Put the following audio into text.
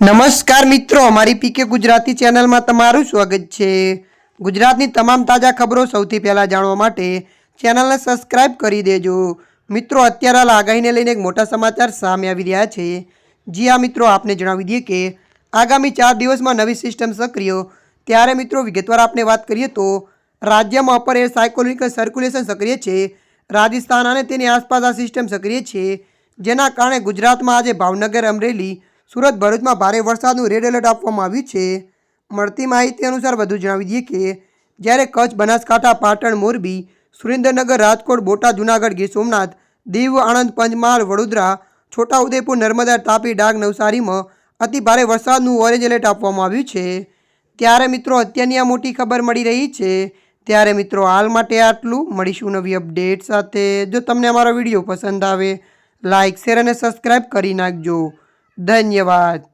નમસ્કાર મિત્રો, અમારી પીકે ગુજરાતી ચેનલમાં તમારું સ્વાગત છે. ગુજરાતની તમામ તાજા ખબરો સૌથી પહેલાં જાણવા માટે ચેનલને સબસ્ક્રાઇબ કરી દેજો. મિત્રો, અત્યારે હાલ આગાહીને લઈને એક મોટા સમાચાર સામે આવી રહ્યા છે. જી આ મિત્રો, આપને જણાવી દઈએ કે આગામી ચાર દિવસમાં નવી સિસ્ટમ સક્રિય. ત્યારે, મિત્રો, વિગતવાર આપણે વાત કરીએ તો રાજ્યમાં અપર એર સાયકોલિક સર્ક્યુલેશન સક્રિય છે. રાજસ્થાન અને તેની આસપાસ આ સિસ્ટમ સક્રિય છે. જેના કારણે ગુજરાતમાં આજે ભાવનગર, અમરેલી સુરત ભરૂચમાં ભારે વરસાદનું રેડ એલર્ટ આપવામાં આવ્યું છે. મળતી માહિતી અનુસાર વધુ જણાવી દઈએ કે, જ્યારે કચ્છ, બનાસકાંઠા, પાટણ, મોરબી, સુરેન્દ્રનગર, રાજકોટ, બોટાદ, જુનાગઢ, ગીર સોમનાથ, દીવ, આણંદ, પંચમહાલ, વડોદરા, છોટાઉદેપુર, નર્મદા, તાપી, ડાંગ, નવસારીમાં અતિ ભારે વરસાદનું ઓરેન્જ એલર્ટ આપવામાં આવ્યું છે. ત્યારે મિત્રો, અત્યારની આ મોટી ખબર મળી રહી છે. ત્યારે મિત્રો, હાલ માટે આટલું. મળીશું નવી અપડેટ સાથે. જો તમને અમારો વીડિયો પસંદ આવે લાઇક શેર અને સબસ્ક્રાઈબ કરી નાખજો. धन्यवाद